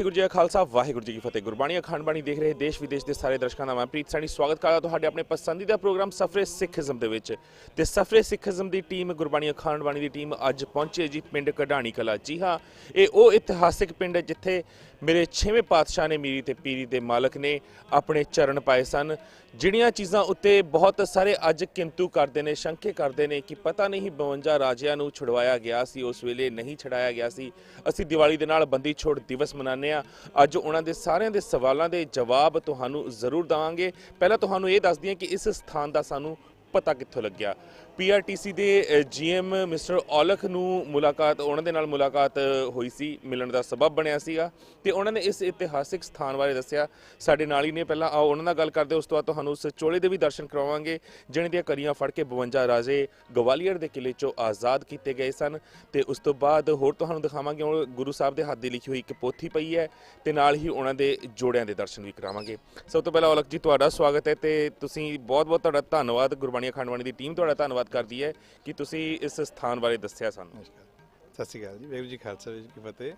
ਵਾਹਿਗੁਰੂ ਜੀ ਕਾ ਖਾਲਸਾ, ਵਾਹਿਗੁਰੂ ਜੀ ਕੀ ਫਤਿਹ। ਗੁਰਬਾਣੀ ਅਖੰਡ ਬਾਣੀ ਦੇਖ ਰਹੇ ਦੇਸ਼ ਵਿਦੇਸ਼ ਦੇ ਸਾਰੇ ਦਰਸ਼ਕਾਂ ਦਾ ਮੈਂ ਪ੍ਰੀਤ ਸਾਨੀ ਸਵਾਗਤ ਕਰਦਾ ਤੁਹਾਡੇ ਆਪਣੇ ਪਸੰਦੀਦਾ ਪ੍ਰੋਗਰਾਮ ਸਫਰੇ ਸਿੱਖੀਜ਼ਮ ਦੇ ਵਿੱਚ। ਤੇ ਸਫਰੇ ਸਿੱਖੀਜ਼ਮ ਦੀ ਟੀਮ ਗੁਰਬਾਣੀ ਅਖੰਡ ਬਾਣੀ ਦੀ ਟੀਮ ਅੱਜ ਪਹੁੰਚੇ ਜੀ ਪਿੰਡ ਕਢਾਣੀ ਕਲਾ। ਜੀ ਹਾਂ, ਇਹ ਉਹ ਇਤਿਹਾਸਿਕ ਪਿੰਡ ਹੈ ਜਿੱਥੇ ਮੇਰੇ 6ਵੇਂ ਪਾਤਸ਼ਾਹ ਨੇ ਮੀਰੀ ਤੇ ਪੀਰੀ ਦੇ ਮਾਲਕ ਨੇ ਆਪਣੇ ਚਰਨ ਪਾਏ ਸਨ। ਜਿਹੜੀਆਂ ਚੀਜ਼ਾਂ ਉੱਤੇ ਬਹੁਤ ਸਾਰੇ ਅੱਜ ਕਿੰਤੂ ਕਰਦੇ ਨੇ, ਸ਼ੰਕੇ ਕਰਦੇ ਨੇ ਕਿ ਪਤਾ ਨਹੀਂ 52 ਰਾਜਿਆਂ ਨੂੰ ਛੁਡਵਾਇਆ ਗਿਆ ਸੀ, ਉਸ ਵੇਲੇ ਨਹੀਂ ਛਡਾਇਆ ਗਿਆ ਸੀ। ਅਸੀਂ ਦੀਵਾਲੀ ਦੇ ਨਾਲ ਬੰਦੀ ਛੋੜ ਦਿਵਸ ਮਨਾਉਂਦੇ ਆ। ਅੱਜ ਉਹਨਾਂ ਦੇ ਸਾਰਿਆਂ ਦੇ ਸਵਾਲਾਂ ਦੇ ਜਵਾਬ ਤੁਹਾਨੂੰ ਜ਼ਰੂਰ ਦਵਾਂਗੇ। ਪਹਿਲਾਂ ਤੁਹਾਨੂੰ ਇਹ ਦੱਸ ਦਈਏ ਕਿ ਇਸ ਸਥਾਨ ਦਾ ਸਾਨੂੰ ਪਤਾ ਕਿੱਥੋਂ ਲੱਗਿਆ। ਪੀਆਰਟੀਸੀ ਦੇ ਜੀਐਮ ਮਿਸਟਰ ਔਲਖ ਨੂੰ ਮੁਲਾਕਾਤ, ਉਹਨਾਂ ਦੇ ਨਾਲ ਮੁਲਾਕਾਤ ਹੋਈ ਸੀ, ਮਿਲਣ ਦਾ ਸਬਬ ਬਣਿਆ ਸੀਗਾ। ਤੇ ਉਹਨਾਂ ਨੇ ਇਸ ਇਤਿਹਾਸਿਕ ਸਥਾਨ ਬਾਰੇ ਦੱਸਿਆ। ਸਾਡੇ ਨਾਲ ਹੀ ਨੇ, ਪਹਿਲਾਂ ਆਓ ਉਹਨਾਂ ਨਾਲ ਗੱਲ ਕਰਦੇ ਉਸ ਤੋਂ ਬਾਅਦ ਤੁਹਾਨੂੰ ਉਸ ਚੋਲੇ ਦੇ ਵੀ ਦਰਸ਼ਨ ਕਰਵਾਵਾਂਗੇ ਜਿਹਨਾਂ ਦੀਆਂ ਕਰੀਆਂ ਫੜ ਕੇ 52 ਰਾਜੇ ਗਵਾਲੀਅਰ ਦੇ ਕਿਲੇ ਚੋਂ ਆਜ਼ਾਦ ਕੀਤੇ ਗਏ ਸਨ। ਤੇ ਉਸ ਤੋਂ ਬਾਅਦ ਹੋਰ ਤੁਹਾਨੂੰ ਦਿਖਾਵਾਂਗੇ, ਉਹ ਗੁਰੂ ਸਾਹਿਬ ਦੇ ਹੱਥ ਦੀ ਲਿਖੀ ਹੋਈ ਇੱਕ ਪੋਥੀ ਪਈ ਹੈ, ਤੇ ਨਾਲ ਹੀ ਉਹਨਾਂ ਦੇ ਜੋੜਿਆਂ ਦੇ ਦਰਸ਼ਨ ਵੀ ਕਰਾਵਾਂਗੇ। ਸਭ ਤੋਂ ਪਹਿਲਾਂ ਔਲਖ ਜੀ, ਤੁਹਾਡਾ ਸਵਾਗਤ ਹੈ, ਤੇ ਤੁਸੀਂ ਬਹੁਤ-ਬਹੁਤ ਤੁਹਾਡਾ ਧੰਨਵਾਦ, ਗੁਰਬਾਣੀ ਅਖੰਡਵਾਣੀ ਦੀ ਟੀਮ, ਤੁਹਾਡਾ ਧੰਨਵਾਦ ਕਰਦੀ ਹੈ ਕਿ ਤੁਸੀਂ ਇਸ ਸਥਾਨ ਬਾਰੇ ਦੱਸਿਆ ਸਾਨੂੰ। ਨਮਸਕਾਰ। ਸਤਿ ਸ਼੍ਰੀ ਅਕਾਲ ਜੀ, ਵਾਹਿਗੁਰੂ ਜੀ ਖਾਲਸਾ ਜੀ ਕੀ ਫਤਿਹ।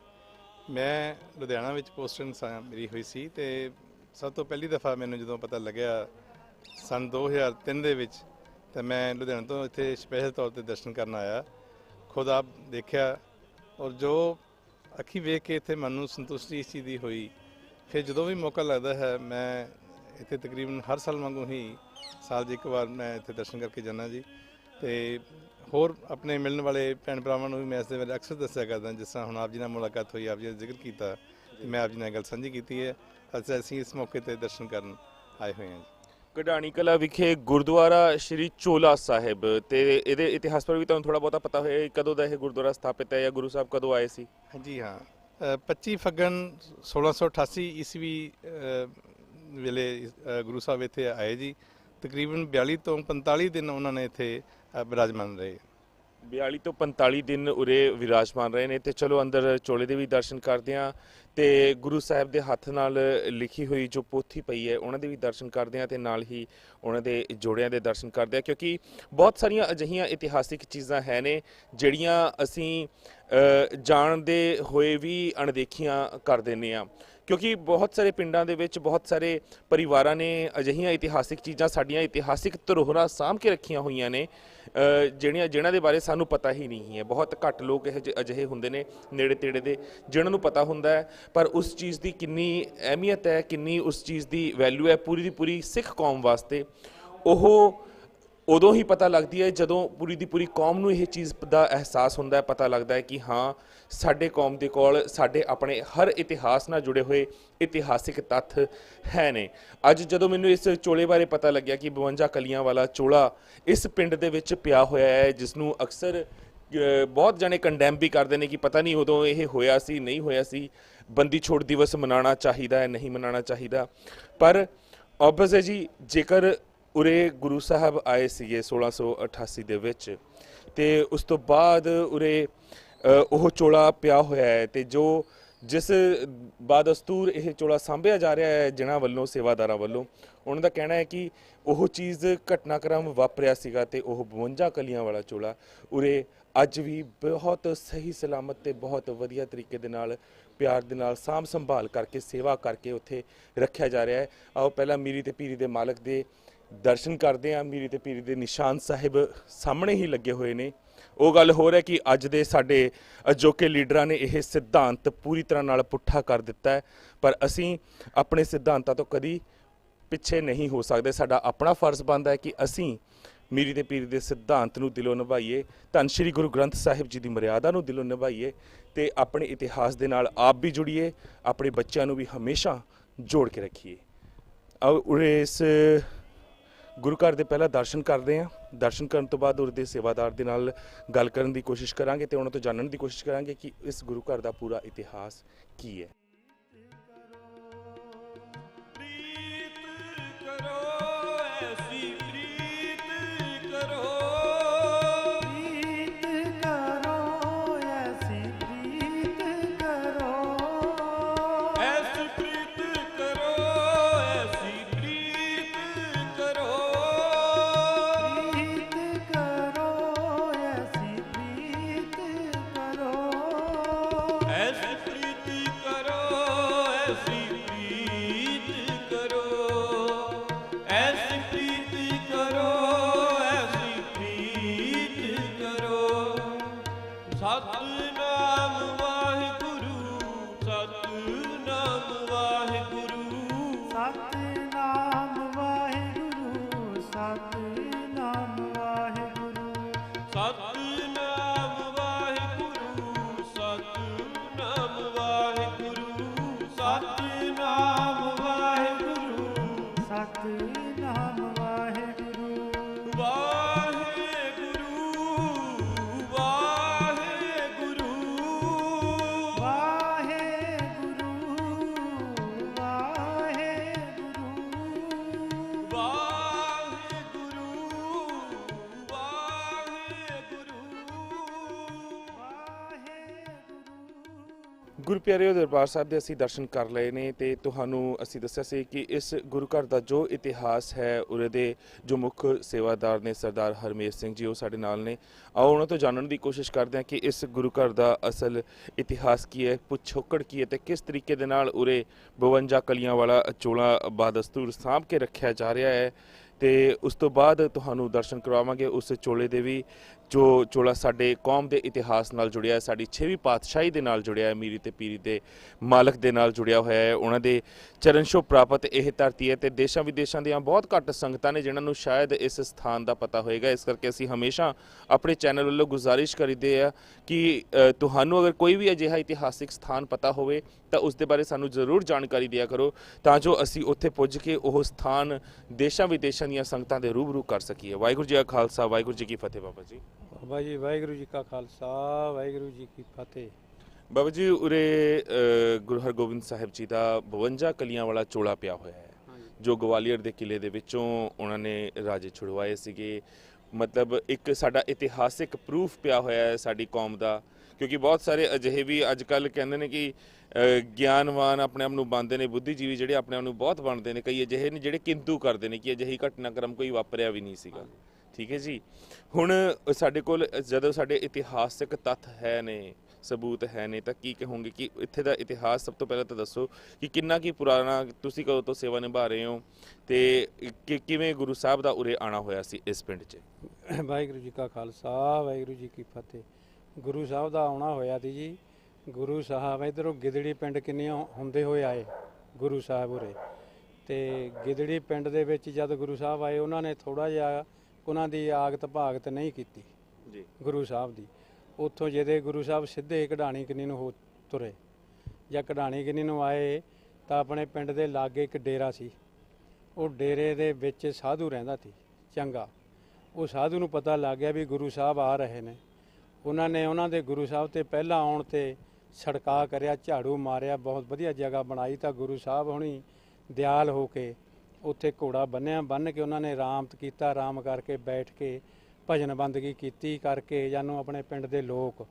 ਮੈਂ ਲੁਧਿਆਣਾ ਵਿੱਚ ਪੋਸਟਿੰਗ ਸਾ- ਮੇਰੀ ਹੋਈ ਸੀ ਤੇ ਸਭ ਤੋਂ ਪਹਿਲੀ ਦਫਾ ਮੈਨੂੰ ਜਦੋਂ ਪਤਾ ਲੱਗਿਆ ਸਨ 2003 ਦੇ ਵਿੱਚ, ਤੇ ਮੈਂ ਲੁਧਿਆਣਾ ਤੋਂ ਇੱਥੇ ਸਪੈਸ਼ਲ ਤੌਰ ਤੇ ਦਰਸ਼ਨ ਕਰਨ ਆਇਆ। ਖੁਦ ਆਪ ਦੇਖਿਆ ਔਰ ਜੋ ਅੱਖੀ ਵੇਖ ਕੇ ਇੱਥੇ ਮਨ ਨੂੰ ਸੰਤੁਸ਼ਟੀ ਇਸ ਚੀਜ਼ ਦੀ ਹੋਈ, ਫਿਰ ਜਦੋਂ ਵੀ ਮੌਕਾ ਲੱਗਦਾ ਹੈ, ਮੈਂ ਇੱਥੇ ਤਕਰੀਬਨ ਹਰ ਸਾਲ ਵਾਂਗੂ ਹੀ ਸਾਲ 'ਚ ਇੱਕ ਵਾਰ ਮੈਂ ਇੱਥੇ ਦਰਸ਼ਨ ਕਰਕੇ ਜਾਂਦਾ ਜੀ। ਤੇ ਹੋਰ ਆਪਣੇ ਮਿਲਣ ਵਾਲੇ ਭੈਣ ਭਰਾਵਾਂ ਨੂੰ ਵੀ ਮੈਂ ਇਸ ਦੇ ਬਾਰੇ ਅਕਸਰ ਦੱਸਿਆ ਕਰਦਾ ਜਿਸ ਤਰ੍ਹਾਂ ਹੁਣ ਆਪ ਜੀ ਨਾਲ ਮੁਲਾਕਾਤ ਹੋਈ ਆਪ ਜੀ ਨੇ ਜ਼ਿਕਰ ਕੀਤਾ ਤੇ ਮੈਂ ਆਪ ਜੀ ਨਾਲ ਗੱਲ ਸਾਂਝੀ ਕੀਤੀ ਹੈ। ਅੱਜ ਅਸੀਂ ਇਸ ਮੌਕੇ ਤੇ ਦਰਸ਼ਨ ਕਰਨ ਆਏ ਹੋਏ ਹਾਂ ਜੀ। ਕਢਾਣੀ ਕਲਾ ਵਿਖੇ ਗੁਰਦੁਆਰਾ ਸ਼੍ਰੀ ਚੋਲਾ ਸਾਹਿਬ ਤੇ ਇਹਦੇ ਇਤਿਹਾਸ ਪਰ ਵੀ ਤੁਹਾਨੂੰ ਥੋੜਾ ਬਹੁਤਾ ਪਤਾ ਹੋਇਆ ਕਦੋਂ ਦਾ ਇਹ ਗੁਰਦੁਆਰਾ ਸਥਾਪਿਤ ਹੈ ਜਾਂ ਗੁਰੂ ਸਾਹਿਬ ਕਦੋਂ ਆਏ ਸੀ? ਹਾਂਜੀ ਹਾਂ। ਅ, 25 ਫੱਗਣ 1688 ਈਸਵੀ ਵੇਲੇ ਗੁਰੂ ਸਾਹਿਬ ਇੱਥੇ ਆਏ ਜੀ। ਤਕਰੀਬਨ 42 ਤੋਂ 45 ਦਿਨ ਉਹਨਾਂ ਨੇ ਇੱਥੇ ਅ, ਬਿਰਾਜਮਾਨ ਰਹੇ। 42 ਤੋਂ 45 ਦਿਨ ਉਰੇ ਵਿਰਾਜਮਾਨ ਰਹੇ ਨੇ ਤੇ ਚਲੋ ਅੰਦਰ ਚੋਲੇ ਦੇ ਵੀ ਦਰਸ਼ਨ ਕਰਦੇ ਹਾਂ ਤੇ ਗੁਰੂ ਸਾਹਿਬ ਦੇ ਹੱਥ ਨਾਲ ਲਿਖੀ ਹੋਈ ਜੋ ਪੋਥੀ ਪਈ ਹੈ ਉਹਨਾਂ ਦੇ ਵੀ ਦਰਸ਼ਨ ਕਰਦੇ ਹਾਂ ਤੇ ਨਾਲ ਹੀ ਉਹਨਾਂ ਦੇ ਜੋੜਿਆਂ ਦੇ ਦਰਸ਼ਨ ਕਰਦੇ ਹਾਂ ਕਿਉਂਕਿ ਬਹੁਤ ਸਾਰੀਆਂ ਅਜਿਹੀਆਂ ਇਤਿਹਾਸਿਕ ਚੀਜ਼ਾਂ ਹੈ ਨੇ ਜਿਹੜੀਆਂ ਅਸੀਂ ਅ, ਜਾਣਦੇ ਹੋਏ ਵੀ ਅਣਦੇਖੀਆਂ ਕਰ ਦਿੰਦੇ ਆ ਕਿਉਂਕਿ ਬਹੁਤ ਸਾਰੇ ਪਿੰਡਾਂ ਦੇ ਵਿੱਚ ਬਹੁਤ ਸਾਰੇ ਪਰਿਵਾਰਾਂ ਨੇ ਅਜਿਹੀਆਂ ਇਤਿਹਾਸਿਕ ਚੀਜ਼ਾਂ ਸਾਡੀਆਂ ਇਤਿਹਾਸਿਕ ਧਰੋਹਰਾਂ ਸਾਂਭ ਕੇ ਰੱਖੀਆਂ ਹੋਈਆਂ ਨੇ ਜਿਹੜੀਆਂ, ਜਿਨ੍ਹਾਂ ਦੇ ਬਾਰੇ ਸਾਨੂੰ ਪਤਾ ਹੀ ਨਹੀਂ ਹੈ। ਬਹੁਤ ਘੱਟ ਲੋਕ ਇਹ ਜਿਹੇ- ਅਜਿਹੇ ਹੁੰਦੇ ਨੇ ਨੇੜੇ ਤੇੜੇ ਦੇ, ਜਿਨ੍ਹਾਂ ਨੂੰ ਪਤਾ ਹੁੰਦਾ ਹੈ। ਪਰ ਉਸ ਚੀਜ਼ ਦੀ ਕਿੰਨੀ ਅਹਿਮੀਅਤ ਹੈ, ਕਿੰਨੀ ਉਸ ਚੀਜ਼ ਦੀ ਵੈਲਿਊ ਹੈ, ਪੂਰੀ ਦੀ ਪੂਰੀ ਸਿੱਖ ਕੌਮ ਵਾਸਤੇ, ਉਹ ਉਦੋਂ ਹੀ ਪਤਾ ਲੱਗਦੀ ਹੈ, ਜਦੋਂ ਪੂਰੀ ਦੀ ਪੂਰੀ ਕੌਮ ਨੂੰ ਇਹ ਚੀਜ਼ ਦਾ ਅਹਿਸਾਸ ਹੁੰਦਾ ਹੈ, ਪਤਾ ਲੱਗਦਾ ਹੈ ਕਿ ਹਾਂ, ਸਾਡੇ ਕੌਮ ਦੇ ਕੋਲ, ਸਾਡੇ ਆਪਣੇ ਹਰ ਇਤਿਹਾਸ ਨਾਲ ਜੁੜੇ ਹੋਏ ਇਤਿਹਾਸਿਕ ਤੱਥ ਹੈ ਨੇ। ਅੱਜ ਜਦੋਂ ਮੈਨੂੰ ਇਸ ਚੋਲੇ ਬਾਰੇ ਪਤਾ ਲੱਗਿਆ ਕਿ 52 ਕਲੀਆਂ ਵਾਲਾ ਚੋਲਾ ਇਸ ਪਿੰਡ ਦੇ ਵਿੱਚ ਪਿਆ ਹੋਇਆ ਹੈ ਜਿਸ ਨੂੰ ਅਕਸਰ ਬਹੁਤ ਜਣੇ ਕੰਡੈਮ ਵੀ ਕਰਦੇ ਨੇ ਕਿ ਪਤਾ ਨਹੀਂ ਉਦੋਂ ਇਹ ਹੋਇਆ ਸੀ, ਨਹੀਂ ਹੋਇਆ ਸੀ, ਬੰਦੀ ਛੋੜ ਦਿਵਸ ਮਨਾਉਣਾ ਚਾਹੀਦਾ ਹੈ, ਨਹੀਂ ਮਨਾਉਣਾ ਚਾਹੀਦਾ। ਪਰ ਆਬਵੀਅਸ ਹੈ ਜੀ, ਜੇਕਰ ਉਰੇ ਗੁਰੂ ਸਾਹਿਬ ਆਏ ਸੀਗੇ 1688 ਦੇ ਵਿੱਚ ਤੇ ਉਸ ਤੋਂ ਬਾਅਦ ਉਰੇ ਉਹ ਚੋਲਾ ਪਿਆ ਹੋਇਆ ਹੈ ਤੇ ਜੋ ਜਿਸ ਬਾਦਸਤੂਰ ਇਹ ਚੋਲਾ ਸਾਂਭਿਆ ਜਾ ਰਿਹਾ ਹੈ ਜਿਨ੍ਹਾਂ ਵੱਲੋਂ, ਸੇਵਾਦਾਰਾਂ ਵੱਲੋਂ, ਉਹਨਾਂ ਦਾ ਕਹਿਣਾ ਹੈ ਕਿ ਉਹ ਚੀਜ਼ ਘਟਨਾਕ੍ਰਮ ਵਾਪਰਿਆ ਸੀਗਾ ਤੇ ਉਹ 52 ਕਲੀਆਂ ਵਾਲਾ ਚੋਲਾ ਉਰੇ ਅੱਜ ਵੀ ਬਹੁਤ ਸਹੀ ਸਲਾਮਤ ਤੇ ਬਹੁਤ ਵਧੀਆ ਤਰੀਕੇ ਦੇ ਨਾਲ, ਪਿਆਰ ਦੇ ਨਾਲ ਸਾਂਭ ਸੰਭਾਲ ਕਰਕੇ, ਸੇਵਾ ਕਰਕੇ ਉੱਥੇ ਰੱਖਿਆ ਜਾ ਰਿਹਾ ਹੈ। ਆਓ ਪਹਿਲਾਂ ਮੀਰੀ ਤੇ ਪੀਰੀ ਦੇ ਮਾਲਕ ਦੇ ਦਰਸ਼ਨ ਕਰਦੇ ਆ ਮੀਰੀ ਤੇ ਪੀਰੀ ਦੇ ਨਿਸ਼ਾਨ ਸਾਹਿਬ ਸਾਹਮਣੇ ਹੀ ਲੱਗੇ ਹੋਏ ਨੇ। ਉਹ ਗੱਲ ਹੋਰ ਹੈ ਕਿ ਅੱਜ ਦੇ ਸਾਡੇ ਅਜੋਕੇ ਲੀਡਰਾਂ ਨੇ ਇਹ ਸਿਧਾਂਤ ਪੂਰੀ ਤਰ੍ਹਾਂ ਨਾਲ ਪੁੱਠਾ ਕਰ ਦਿੱਤਾ ਹੈ, ਪਰ ਅਸੀਂ ਆਪਣੇ ਸਿਧਾਂਤਾਂ ਤੋਂ ਕਦੀ ਪਿੱਛੇ ਨਹੀਂ ਹੋ ਸਕਦੇ। ਸਾਡਾ ਆਪਣਾ ਫਰਜ਼ ਬਣਦਾ ਹੈ ਕਿ ਅਸੀਂ ਮੀਰੀ ਤੇ ਪੀਰੀ ਦੇ ਸਿਧਾਂਤ ਨੂੰ ਦਿਲੋਂ ਨਿਭਾਈਏ, ਧੰਨ ਸ਼੍ਰੀ ਗੁਰੂ ਗ੍ਰੰਥ ਸਾਹਿਬ ਜੀ ਦੀ ਮਰਿਆਦਾ ਨੂੰ ਦਿਲੋਂ ਨਿਭਾਈਏ ਤੇ ਆਪਣੇ ਇਤਿਹਾਸ ਦੇ ਨਾਲ ਆਪ ਵੀ ਜੁੜੀਏ, ਆਪਣੇ ਬੱਚਿਆਂ ਨੂੰ ਵੀ ਹਮੇਸ਼ਾ ਜੋੜ ਕੇ ਰੱਖੀਏ। ਆਓ ਇਸ ਗੁਰੂ ਘਰ ਦੇ ਪਹਿਲਾਂ ਦਰਸ਼ਨ ਕਰਦੇ ਹਾਂ। ਦਰਸ਼ਨ ਕਰਨ ਤੋਂ ਬਾਅਦ ਉਰੇ ਸੇਵਾਦਾਰ ਦੇ ਨਾਲ ਗੱਲ ਕਰਨ ਦੀ ਕੋਸ਼ਿਸ਼ ਕਰਾਂਗੇ ਤੇ ਉਹਨਾਂ ਤੋਂ ਜਾਣਨ ਦੀ ਕੋਸ਼ਿਸ਼ ਕਰਾਂਗੇ ਕਿ ਇਸ ਗੁਰੂ ਘਰ ਦਾ ਪੂਰਾ ਇਤਿਹਾਸ ਕੀ ਹੈ। ਸਤਨਾਮ ਗੁਰੂ ਪਿਆਰਿਓ ਦਰਬਾਰ ਸਾਹਿਬ ਦੇ ਅਸੀਂ ਦਰਸ਼ਨ ਕਰ ਲਏ ਨੇ ਤੇ ਤੁਹਾਨੂੰ ਅਸੀਂ ਦੱਸਿਆ ਸੀ ਕਿ ਇਸ ਗੁਰੂ ਘਰ ਦਾ ਜੋ ਇਤਿਹਾਸ ਹੈ, ਉਰੇ ਦੇ ਜੋ ਮੁੱਖ ਸੇਵਾਦਾਰ ਨੇ ਸਰਦਾਰ ਹਰਮੇਸ਼ ਸਿੰਘ ਜੀ ਉਹ ਸਾਡੇ ਨਾਲ ਨੇ। ਆਓ ਉਹਨਾਂ ਤੋਂ ਜਾਣਨ ਦੀ ਕੋਸ਼ਿਸ਼ ਕਰਦੇ ਹਾਂ ਕਿ ਇਸ ਗੁਰੂ ਘਰ ਦਾ ਅਸਲ ਇਤਿਹਾਸ ਕੀ ਹੈ, ਪੁੱਛੋਕੜ ਕੀ ਹੈ ਤੇ ਕਿਸ ਤਰੀਕੇ ਦੇ ਨਾਲ ਉਰੇ 52 ਕਲੀਆਂ ਵਾਲਾ ਚੋਲਾ ਬਾਦਸਤੂਰ ਸਾਂਭ ਕੇ ਰੱਖਿਆ ਜਾ ਰਿਹਾ ਹੈ ਤੇ ਉਸ ਤੋਂ ਬਾਅਦ ਤੁਹਾਨੂੰ ਦਰਸ਼ਨ ਕਰਵਾਵਾਂਗੇ, ਉਸ ਚੋਲੇ ਦੇ ਵੀ। ਜੋ ਚੋਲਾ ਸਾਡੇ ਕੌਮ ਦੇ ਇਤਿਹਾਸ ਨਾਲ ਜੁੜਿਆ ਹੈ, ਸਾਡੀ 6ਵੀਂ ਪਾਤਸ਼ਾਹੀ ਦੇ ਨਾਲ ਜੁੜਿਆ ਹੈ, ਮੀਰੀ ਤੇ ਪੀਰੀ ਦੇ ਮਾਲਕ ਦੇ ਨਾਲ ਜੁੜਿਆ ਹੋਇਆ ਹੈ, ਉਹਨਾਂ ਦੇ ਚਰਨ ਛੋਹ ਪ੍ਰਾਪਤ ਇਹ ਧਰਤੀ ਹੈ ਤੇ ਦੇਸ਼ਾਂ ਵਿਦੇਸ਼ਾਂ ਦੀਆਂ ਬਹੁਤ ਘੱਟ ਸੰਗਤਾਂ ਨੇ ਜਿਨ੍ਹਾਂ ਨੂੰ ਸ਼ਾਇਦ ਇਸ ਸਥਾਨ ਦਾ ਪਤਾ ਹੋਏਗਾ। ਇਸ ਕਰਕੇ ਅਸੀਂ ਹਮੇਸ਼ਾ ਆਪਣੇ ਚੈਨਲ ਵੱਲੋਂ ਗੁਜ਼ਾਰਿਸ਼ ਕਰੀਦੇ ਆ ਕਿ ਤੁਹਾਨੂੰ ਅਗਰ ਕੋਈ ਵੀ ਅਜਿਹਾ ਇਤਿਹਾਸਿਕ ਸਥਾਨ ਪਤਾ ਹੋਵੇ, ਤਾਂ ਉਸ ਦੇ ਬਾਰੇ ਸਾਨੂੰ ਜ਼ਰੂਰ ਜਾਣਕਾਰੀ ਦਿਆ ਕਰੋ, ਤਾਂ ਜੋ ਅਸੀਂ ਉੱਥੇ ਪੁੱਜ ਕੇ ਉਹ ਸਥਾਨ ਦੇਸ਼ਾਂ ਵਿਦੇਸ਼ਾਂ ਦੀਆਂ ਸੰਗਤਾਂ ਦੇ ਰੂਬਰੂ ਕਰ ਸਕੀਏ। ਵਾਹਿਗੁਰੂ ਜੀ ਕਾ ਖਾਲਸਾ, ਵਾਹਿਗੁਰੂ ਜੀ ਕੀ ਫਤਿਹ ਬਾਬਾ ਜੀ। ਬਾਬਾ ਜੀ ਵਾਹਿਗੁਰੂ ਜੀ ਕਾ ਖਾਲਸਾ ਵਾਹਿਗੁਰੂ ਜੀ ਕੀ ਫਤਿਹ। ਬਾਬਾ ਜੀ ਉਰੇ ਅ, ਗੁਰੂ ਹਰਗੋਬਿੰਦ ਸਾਹਿਬ ਜੀ ਦਾ 52 ਕਲੀਆਂ ਵਾਲਾ ਚੋਲਾ ਪਿਆ ਹੋਇਆ ਹੈ ਜੋ ਗਵਾਲੀਅਰ ਦੇ ਕਿਲੇ ਦੇ ਵਿੱਚੋਂ ਉਹਨਾਂ ਨੇ ਰਾਜੇ ਛੁਡਵਾਏ ਸੀਗੇ। ਮਤਲਬ ਇੱਕ ਸਾਡਾ ਇਤਿਹਾਸਿਕ ਪ੍ਰੂਫ ਪਿਆ ਹੋਇਆ ਹੈ ਸਾਡੀ ਕੌਮ ਦਾ ਕਿਉਂਕਿ ਬਹੁਤ ਸਾਰੇ ਅਜਿਹੇ ਵੀ ਅੱਜ ਕੱਲ ਕਹਿੰਦੇ ਨੇ ਕਿ ਅ, ਗਿਆਨਵਾਨ ਆਪਣੇ ਆਪ ਨੂੰ ਬਣਦੇ ਨੇ ਬੁੱਧੀਜੀਵੀ ਜਿਹੜੇ ਆਪਣੇ ਆਪ ਨੂੰ ਬਹੁਤ ਬਣਦੇ ਨੇ ਕਈ ਅਜਿਹੇ ਨੇ ਜਿਹੜੇ ਕਿੰਤੂ ਕਰਦੇ ਨੇ ਕਿ ਅਜਿਹੀ ਘਟਨਾਕ੍ਰਮ ਕੋਈ ਵਾਪਰਿਆ ਵੀ ਨਹੀਂ ਸੀਗਾ। ਠੀਕ ਹੈ ਜੀ। ਹੁਣ ਸਾਡੇ ਕੋਲ ਜਦੋਂ ਸਾਡੇ ਇਤਿਹਾਸਕ ਤੱਥ ਹੈ ਨੇ, ਸਬੂਤ ਹੈ ਨੇ, ਤਾਂ ਕੀ ਕਹੋਗੇ ਕਿ ਇੱਥੇ ਦਾ ਇਤਿਹਾਸ ਸਭ ਤੋਂ ਪਹਿਲਾਂ ਤਾਂ ਦੱਸੋ ਕਿ ਕਿੰਨਾ ਕੀ ਪੁਰਾਣਾ ਤੁਸੀਂ ਕਦੋਂ ਤੋਂ ਸੇਵਾ ਨਿਭਾ ਰਹੇ ਹੋ ਤੇ ਕਿ ਕਿਵੇਂ ਗੁਰੂ ਸਾਹਿਬ ਦਾ ਉਰੇ ਆਣਾ ਹੋਇਆ ਸੀ ਇਸ ਪਿੰਡ 'ਚ? ਵਾਹਿਗੁਰੂ ਜੀ ਕਾ ਖਾਲਸਾ, ਵਾਹਿਗੁਰੂ ਜੀ ਕੀ ਫਤਿਹ। ਗੁਰੂ ਸਾਹਿਬ ਦਾ ਆਉਣਾ ਹੋਇਆ ਸੀ ਜੀ। ਗੁਰੂ ਸਾਹਿਬ ਇਧਰੋਂ ਗਿਦੜੀ ਪਿੰਡ ਕਿੰਨੇ ਹੁੰਦੇ ਹੋਏ ਆਏ ਗੁਰੂ ਸਾਹਿਬ ਉਰੇ। ਤੇ ਗਿਦੜੀ ਪਿੰਡ ਦੇ ਵਿੱਚ ਜਦ ਗੁਰੂ ਸਾਹਿਬ ਆਏ, ਉਹਨਾਂ ਨੇ ਥੋੜਾ ਜਿਹਾ ਉਹਨਾਂ ਦੀ ਆਗਤ ਭਾਗਤ ਨਹੀਂ ਕੀਤੀ ਜੀ। ਗੁਰੂ ਸਾਹਿਬ ਦੀ। ਉੱਥੋਂ ਜਿਹਦੇ ਗੁਰੂ ਸਾਹਿਬ ਸਿੱਧੇ ਕਢਾਣੀ ਕਿੰਨੀ ਨੂੰ ਹੋ ਤੁਰੇ ਜਾਂ ਕਢਾਣੀ ਕਿੰਨੀ ਨੂੰ ਆਏ ਤਾਂ ਆਪਣੇ ਪਿੰਡ ਦੇ ਲਾਗੇ ਇੱਕ ਡੇਰਾ ਸੀ। ਉਹ ਡੇਰੇ ਦੇ ਵਿੱਚ ਸਾਧੂ ਰਹਿੰਦਾ ਸੀ ਚੰਗਾ। ਉਹ ਸਾਧੂ ਨੂੰ ਪਤਾ ਲੱਗ ਗਿਆ ਵੀ ਗੁਰੂ ਸਾਹਿਬ ਆ ਰਹੇ ਨੇ। ਉਹਨਾਂ ਨੇ ਉਹਨਾਂ ਦੇ ਗੁਰੂ ਸਾਹਿਬ ਤੇ ਪਹਿਲਾਂ ਆਉਣ ਤੇ ਛੜਕਾ ਕਰਿਆ ਝਾੜੂ ਮਾਰਿਆ ਬਹੁਤ ਵਧੀਆ ਜਗ੍ਹਾ ਬਣਾਈ ਤਾਂ ਗੁਰੂ ਸਾਹਿਬ ਹੁਣੀ ਦਿਆਲ ਹੋ ਕੇ ਉੱਥੇ ਘੋੜਾ ਬੰਨਿਆ ਬੰਨ ਕੇ ਉਹਨਾਂ ਨੇ ਆਰਾਮਤ ਕੀਤਾ, ਆਰਾਮ ਕਰਕੇ ਬੈਠ ਕੇ ਭਜਨ ਬੰਦਗੀ ਕੀਤੀ ਕਰਕੇ ਜਾਨੂੰ ਆਪਣੇ ਪਿੰਡ ਦੇ ਲੋਕ